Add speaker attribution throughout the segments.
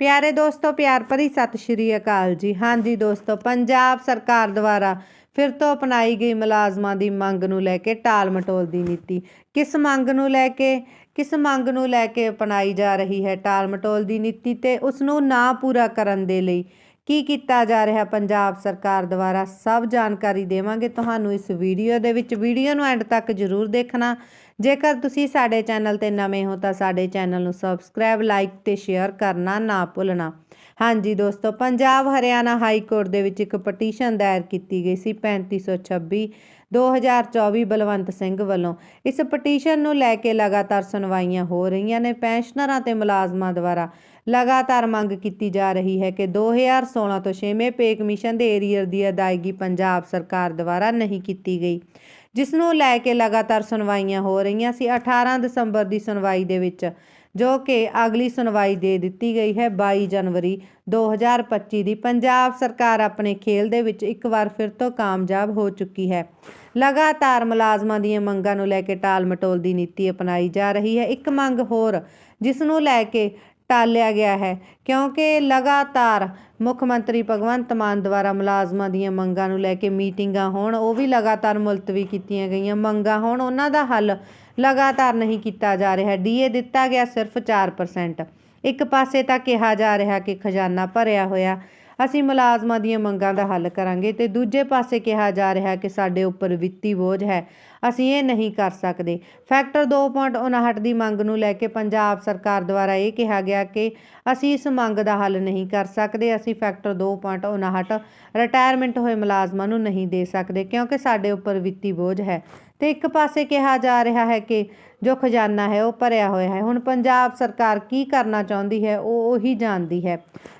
Speaker 1: ਪਿਆਰੇ ਦੋਸਤੋ, ਪਿਆਰ ਭਰੀ ਸਤਿ ਸ਼੍ਰੀ ਅਕਾਲ ਜੀ। ਹਾਂਜੀ ਦੋਸਤੋ, ਪੰਜਾਬ ਸਰਕਾਰ ਦੁਆਰਾ ਫਿਰ ਤੋਂ ਅਪਣਾਈ ਗਈ ਮੁਲਾਜ਼ਮਾਂ ਦੀ ਮੰਗ ਨੂੰ ਲੈ ਕੇ ਟਾਲ ਮਟੋਲ ਦੀ ਨੀਤੀ। ਕਿਸ ਮੰਗ ਨੂੰ ਲੈ ਕੇ, ਕਿਸ ਮੰਗ ਨੂੰ ਲੈ ਕੇ ਅਪਣਾਈ ਜਾ ਰਹੀ ਹੈ ਟਾਲ ਮਟੋਲ ਦੀ ਨੀਤੀ ਤੇ ਉਸ ਨੂੰ ਨਾ ਪੂਰਾ ਕਰਨ ਦੇ ਲਈ ਕੀ ਕੀਤਾ ਜਾ ਰਿਹਾ ਪੰਜਾਬ ਸਰਕਾਰ ਦੁਆਰਾ, ਸਭ ਜਾਣਕਾਰੀ ਦੇਵਾਂਗੇ। ਤੁਹਾਨੂੰ ਇਸ ਵੀਡੀਓ ਦੇ ਵਿੱਚ, ਵੀਡੀਓ ਨੂੰ ਐਂਡ ਤੱਕ ਜ਼ਰੂਰ ਦੇਖਣਾ। ਜੇਕਰ ਤੁਸੀਂ ਸਾਡੇ ਚੈਨਲ ਤੇ ਨਵੇਂ ਹੋ ਤਾਂ ਸਾਡੇ ਚੈਨਲ ਨੂੰ ਸਬਸਕ੍ਰਾਈਬ, ਲਾਈਕ ਤੇ ਸ਼ੇਅਰ ਕਰਨਾ ਨਾ ਭੁੱਲਣਾ। ਹਾਂਜੀ ਦੋਸਤੋ, ਪੰਜਾਬ ਹਰਿਆਣਾ ਹਾਈ ਕੋਰਟ ਦੇ ਵਿੱਚ ਇੱਕ ਪਟੀਸ਼ਨ ਦਾਇਰ ਕੀਤੀ ਗਈ ਸੀ 3526 2024 ਬਲਵੰਤ ਸਿੰਘ ਵੱਲੋਂ। ਇਸ ਪਟੀਸ਼ਨ ਨੂੰ ਲੈ ਕੇ ਲਗਾਤਾਰ ਸੁਣਵਾਈਆਂ ਹੋ ਰਹੀਆਂ ਨੇ। ਪੈਨਸ਼ਨਰਾਂ ਤੇ ਮੁਲਾਜ਼ਮਾਂ ਦੁਆਰਾ ਲਗਾਤਾਰ ਮੰਗ ਕੀਤੀ ਜਾ ਰਹੀ ਹੈ ਕਿ 2016 ਤੋਂ 6ਵੇਂ ਪੇ ਕਮਿਸ਼ਨ ਦੇ ਏਰੀਅਰ ਦੀ ਅਦਾਇਗੀ ਪੰਜਾਬ ਸਰਕਾਰ ਦੁਆਰਾ ਨਹੀਂ ਕੀਤੀ ਗਈ। ਜਿਸ ਨੂੰ ਲੈ ਕੇ ਲਗਾਤਾਰ ਸੁਣਵਾਈਆਂ ਹੋ ਰਹੀਆਂ ਸੀ 18 ਦਸੰਬਰ ਦੀ ਸੁਣਵਾਈ ਦੇ ਵਿੱਚ, ਜੋ ਕਿ ਅਗਲੀ ਸੁਣਵਾਈ ਦੇ ਦਿੱਤੀ ਗਈ ਹੈ 22 ਜਨਵਰੀ 2025 ਦੀ। ਪੰਜਾਬ ਸਰਕਾਰ ਆਪਣੇ ਖੇਲ ਦੇ ਵਿੱਚ ਇੱਕ ਵਾਰ ਫਿਰ ਤੋਂ ਕਾਮਯਾਬ ਹੋ ਚੁੱਕੀ ਹੈ। ਲਗਾਤਾਰ ਮੁਲਾਜ਼ਮਾਂ ਦੀਆਂ ਮੰਗਾਂ ਨੂੰ ਲੈ ਕੇ ਟਾਲ ਮਟੋਲ ਦੀ ਨੀਤੀ ਅਪਣਾਈ ਜਾ ਰਹੀ ਹੈ। ਇੱਕ ਮੰਗ ਹੋਰ ਜਿਸ ਨੂੰ ਲੈ ਕੇ ਟਾਲਿਆ ਗਿਆ ਹੈ, ਕਿਉਂਕਿ ਲਗਾਤਾਰ ਮੁੱਖ ਮੰਤਰੀ ਭਗਵੰਤ ਮਾਨ ਦੁਆਰਾ ਮੁਲਾਜ਼ਮਾਂ ਦੀਆਂ ਮੰਗਾਂ ਨੂੰ ਲੈ ਕੇ ਮੀਟਿੰਗਾਂ ਹੋਣ, ਉਹ ਵੀ ਲਗਾਤਾਰ ਮੁਲਤਵੀ ਕੀਤੀਆਂ ਗਈਆਂ ਮੰਗਾਂ ਹੋਣ, ਉਹਨਾਂ ਦਾ ਹੱਲ ਲਗਾਤਾਰ ਨਹੀਂ ਕੀਤਾ ਜਾ ਰਿਹਾ। ਡੀਏ ਦਿੱਤਾ ਗਿਆ ਸਿਰਫ 4% ਇੱਕ ਪਾਸੇ ਤਾਂ ਕਿਹਾ ਜਾ ਰਿਹਾ ਕਿ ਖਜ਼ਾਨਾ ਭਰਿਆ ਹੋਇਆ, ਅਸੀਂ ਮੁਲਾਜ਼ਮਾਂ ਦੀਆਂ ਮੰਗਾਂ ਦਾ ਹੱਲ ਕਰਾਂਗੇ ਤੇ ਦੂਜੇ ਪਾਸੇ ਕਿਹਾ ਜਾ ਰਿਹਾ ਕਿ ਸਾਡੇ ਉੱਪਰ ਵਿੱਤੀ ਬੋਝ ਹੈ। ਅਸੀਂ ਇਹ ਨਹੀਂ ਕਰ ਸਕਦੇ। ਫੈਕਟਰ 2.59 ਦੀ ਮੰਗ ਨੂੰ ਲੈ ਕੇ ਪੰਜਾਬ ਸਰਕਾਰ ਦੁਆਰਾ ਇਹ ਕਿਹਾ ਗਿਆ ਕਿ ਅਸੀਂ ਇਸ ਮੰਗ ਦਾ ਹੱਲ ਨਹੀਂ ਕਰ ਸਕਦੇ। ਅਸੀਂ ਫੈਕਟਰ 2.59 ਰਿਟਾਇਰਮੈਂਟ ਹੋਏ ਮੁਲਾਜ਼ਮਾਂ ਨੂੰ ਨਹੀਂ ਦੇ ਸਕਦੇ ਕਿਉਂਕਿ ਸਾਡੇ ਉੱਪਰ ਵਿੱਤੀ ਬੋਝ ਹੈ। ਤੇ ਇੱਕ ਪਾਸੇ ਕਿਹਾ ਜਾ ਰਿਹਾ ਹੈ ਕਿ ਜੋ ਖਜ਼ਾਨਾ ਹੈ ਉਹ ਭਰਿਆ ਹੋਇਆ ਹੈ। ਹੁਣ ਪੰਜਾਬ ਸਰਕਾਰ ਕੀ ਕਰਨਾ ਚਾਹੁੰਦੀ ਹੈ ਉਹ ਉਹੀ ਜਾਣਦੀ ਹੈ।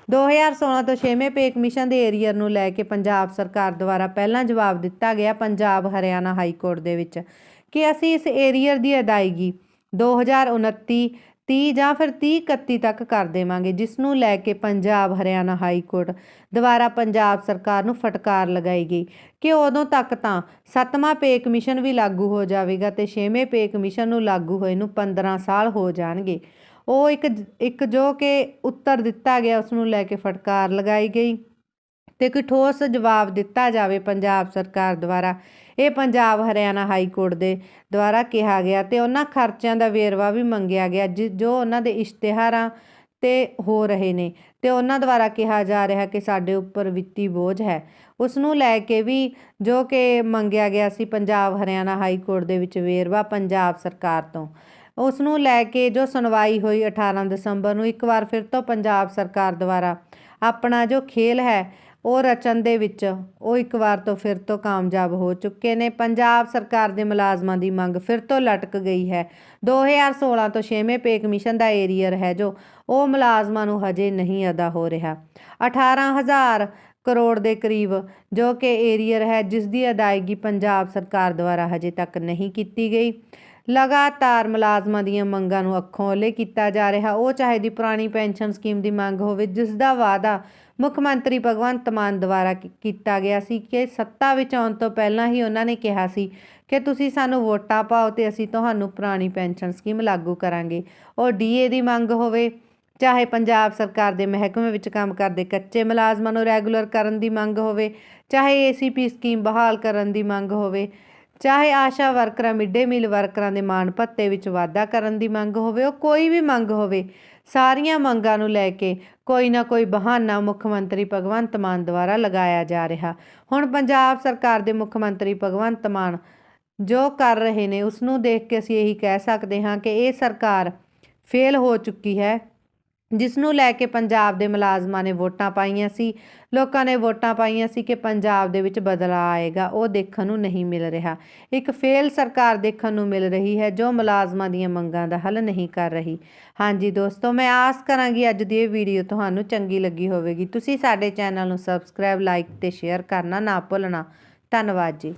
Speaker 1: 2016 ਤੋਂ 6ਵੇਂ ਪੇ ਕਮਿਸ਼ਨ ਦੇ ਏਰੀਅਰ ਨੂੰ ਲੈ ਕੇ ਪੰਜਾਬ ਸਰਕਾਰ ਦੁਆਰਾ ਪਹਿਲਾਂ ਜਵਾਬ ਦਿੱਤਾ ਗਿਆ। ਪੰਜਾਬ ਹਰਿਆਣਾ ਹਾਈ ਕੋਰਟ ਦੇ ਵਿੱਚ ਕਿ ਅਸੀਂ ਇਸ ਏਰੀਅਰ ਦੀ ਅਦਾਇਗੀ 2029 30 ਜਾਂ ਫਿਰ 30 31 ਤੱਕ ਕਰ ਦੇਵਾਂਗੇ, ਜਿਸ ਨੂੰ ਲੈ ਕੇ ਪੰਜਾਬ, ਹਰਿਆਣਾ ਹਾਈ ਕੋਰਟ ਦੁਆਰਾ ਪੰਜਾਬ ਸਰਕਾਰ ਨੂੰ ਫਟਕਾਰ ਲਗਾਈ ਗਈ ਕਿ ਉਦੋਂ ਤੱਕ ਤਾਂ ਸੱਤਵਾਂ ਪੇ ਕਮਿਸ਼ਨ ਵੀ ਲਾਗੂ ਹੋ ਜਾਵੇਗਾ ਤੇ ਛੇਵੇਂ ਪੇ ਕਮਿਸ਼ਨ ਨੂੰ ਲਾਗੂ ਹੋਏ ਨੂੰ 15 ਸਾਲ ਹੋ ਜਾਣਗੇ। ਉਹ ਇੱਕ ਇੱਕ ਜੋ ਕਿ ਉੱਤਰ ਦਿੱਤਾ ਗਿਆ, ਉਸ ਨੂੰ ਲੈ ਕੇ ਫਟਕਾਰ ਲਗਾਈ ਗਈ। ਤੇ ਕੋਈ ਠੋਸ ਜਵਾਬ ਦਿੱਤਾ ਜਾਵੇ ਪੰਜਾਬ ਸਰਕਾਰ ਦੁਆਰਾ। ਇਹ ਪੰਜਾਬ ਹਰਿਆਣਾ ਹਾਈ ਕੋਰਟ ਦੇ ਦੁਆਰਾ ਕਿਹਾ ਗਿਆ ਤੇ ਉਹਨਾਂ ਖਰਚਿਆਂ ਦਾ ਵੇਰਵਾ ਵੀ ਮੰਗਿਆ ਗਿਆ ਜੋ ਉਹਨਾਂ ਦੇ ਇਸ਼ਤਿਹਾਰਾਂ ਤੇ ਹੋ ਰਹੇ ਨੇ ਤੇ ਉਹਨਾਂ ਦੁਆਰਾ ਕਿਹਾ ਜਾ ਰਿਹਾ ਕਿ ਸਾਡੇ ਉੱਪਰ ਵਿੱਤੀ ਬੋਝ ਹੈ। ਉਸ ਨੂੰ ਲੈ ਕੇ ਵੀ ਜੋ ਕਿ ਮੰਗਿਆ ਗਿਆ ਸੀ ਪੰਜਾਬ ਹਰਿਆਣਾ ਹਾਈ ਕੋਰਟ ਦੇ ਵਿੱਚ ਵੇਰਵਾ ਪੰਜਾਬ ਸਰਕਾਰ ਤੋਂ। ਉਸ ਨੂੰ ਲੈ ਕੇ ਜੋ ਸੁਣਵਾਈ ਹੋਈ 18 ਦਸੰਬਰ ਨੂੰ ਇੱਕ ਵਾਰ ਫਿਰ ਤੋਂ ਪੰਜਾਬ ਸਰਕਾਰ ਦੁਆਰਾ ਆਪਣਾ ਜੋ ਖੇਲ ਹੈ ਉਹ ਰਚਨ ਦੇ ਵਿੱਚ ਉਹ ਇੱਕ ਵਾਰ ਤੋਂ ਫਿਰ ਤੋਂ ਕਾਮਯਾਬ ਹੋ ਚੁੱਕੇ ਨੇ। ਪੰਜਾਬ ਸਰਕਾਰ ਦੇ ਮੁਲਾਜ਼ਮਾਂ ਦੀ ਮੰਗ ਫਿਰ ਤੋਂ ਲਟਕ ਗਈ ਹੈ। 2016 ਤੋਂ 6ਵੇਂ ਪੇ ਕਮਿਸ਼ਨ ਦਾ ਏਰੀਅਰ ਹੈ ਜੋ ਉਹ ਮੁਲਾਜ਼ਮਾਂ ਨੂੰ ਹਜੇ ਨਹੀਂ ਅਦਾ ਹੋ ਰਿਹਾ। 18000 ਕਰੋੜ ਦੇ ਕਰੀਬ ਜੋ ਕਿ ਏਰੀਅਰ ਹੈ, ਜਿਸ ਦੀ ਅਦਾਇਗੀ ਪੰਜਾਬ ਸਰਕਾਰ ਦੁਆਰਾ ਹਜੇ ਤੱਕ ਨਹੀਂ ਕੀਤੀ ਗਈ। ਲਗਾਤਾਰ ਮੁਲਾਜ਼ਮਾਂ ਦੀਆਂ ਮੰਗਾਂ ਨੂੰ ਅੱਖੋਂ ਓਲੇ ਕੀਤਾ ਜਾ ਰਿਹਾ। ਉਹ ਚਾਹੇ ਦੀ ਪੁਰਾਣੀ ਪੈਨਸ਼ਨ ਸਕੀਮ ਦੀ ਮੰਗ ਹੋਵੇ, ਜਿਸ ਦਾ ਵਾਅਦਾ ਮੁੱਖ ਮੰਤਰੀ ਭਗਵੰਤ ਮਾਨ ਦੁਆਰਾ ਕੀਤਾ ਗਿਆ ਸੀ ਕਿ ਸੱਤਾ ਵਿੱਚ ਆਉਣ ਤੋਂ ਪਹਿਲਾਂ ਹੀ ਉਹਨਾਂ ਨੇ ਕਿਹਾ ਸੀ ਕਿ ਤੁਸੀਂ ਸਾਨੂੰ ਵੋਟਾਂ ਪਾਓ ਤੇ ਅਸੀਂ ਤੁਹਾਨੂੰ ਪੁਰਾਣੀ ਪੈਨਸ਼ਨ ਸਕੀਮ ਲਾਗੂ ਕਰਾਂਗੇ। ਉਹ ਡੀਏ ਦੀ ਮੰਗ ਹੋਵੇ, ਚਾਹੇ ਪੰਜਾਬ ਸਰਕਾਰ ਦੇ ਮਹਿਕਮੇ ਵਿੱਚ ਕੰਮ ਕਰਦੇ ਕੱਚੇ ਮੁਲਾਜ਼ਮਾਂ ਨੂੰ ਰੈਗੂਲਰ ਕਰਨ ਦੀ ਮੰਗ ਹੋਵੇ, ਚਾਹੇ ਏਸੀਪੀ ਸਕੀਮ ਬਹਾਲ ਕਰਨ ਦੀ ਮੰਗ ਹੋਵੇ ਚਾਹੇ ਆਸ਼ਾ ਵਰਕਰਾਂ, ਮਿੱਡੇ ਮੀਲ ਵਰਕਰਾਂ ਦੇ ਮਾਣ ਭੱਤੇ ਵਿੱਚ ਵਾਧਾ ਕਰਨ ਦੀ ਮੰਗ ਹੋਵੇ, ਉਹ ਕੋਈ ਵੀ ਮੰਗ ਹੋਵੇ, ਸਾਰੀਆਂ ਮੰਗਾਂ ਨੂੰ ਲੈ ਕੇ ਕੋਈ ਨਾ ਕੋਈ ਬਹਾਨਾ ਮੁੱਖ ਮੰਤਰੀ ਭਗਵੰਤ ਮਾਨ ਦੁਆਰਾ ਲਗਾਇਆ ਜਾ ਰਿਹਾ। ਹੁਣ ਪੰਜਾਬ ਸਰਕਾਰ ਦੇ ਮੁੱਖ ਮੰਤਰੀ ਭਗਵੰਤ ਮਾਨ ਜੋ ਕਰ ਰਹੇ ਨੇ ਉਸ ਨੂੰ ਦੇਖ ਕੇ ਅਸੀਂ ਇਹੀ ਕਹਿ ਸਕਦੇ ਹਾਂ ਕਿ ਇਹ ਸਰਕਾਰ ਫੇਲ ਹੋ ਚੁੱਕੀ ਹੈ। ਜਿਸ ਨੂੰ ਲੈ ਕੇ ਪੰਜਾਬ ਦੇ ਮੁਲਾਜ਼ਮਾਂ ਨੇ ਵੋਟਾਂ ਪਾਈਆਂ ਸੀ, ਲੋਕਾਂ ਨੇ ਵੋਟਾਂ ਪਾਈਆਂ ਸੀ ਕਿ ਪੰਜਾਬ ਦੇ ਵਿੱਚ ਬਦਲਾਅ ਆਏਗਾ, ਉਹ ਦੇਖਣ ਨੂੰ ਨਹੀਂ ਮਿਲ ਰਿਹਾ। ਇੱਕ ਫੇਲ ਸਰਕਾਰ ਦੇਖਣ ਨੂੰ ਮਿਲ ਰਹੀ ਹੈ, ਜੋ ਮੁਲਾਜ਼ਮਾਂ ਦੀਆਂ ਮੰਗਾਂ ਦਾ ਹੱਲ ਨਹੀਂ ਕਰ ਰਹੀ। ਹਾਂਜੀ ਦੋਸਤੋ, ਮੈਂ ਆਸ ਕਰਾਂਗੀ ਅੱਜ ਦੀ ਇਹ ਵੀਡੀਓ ਤੁਹਾਨੂੰ ਚੰਗੀ ਲੱਗੀ ਹੋਵੇਗੀ। ਤੁਸੀਂ ਸਾਡੇ ਚੈਨਲ ਨੂੰ ਸਬਸਕ੍ਰਾਈਬ ਲਾਈਕ ਤੇ ਸ਼ੇਅਰ ਕਰਨਾ ਨਾ ਭੁੱਲਣਾ। ਧੰਨਵਾਦ ਜੀ।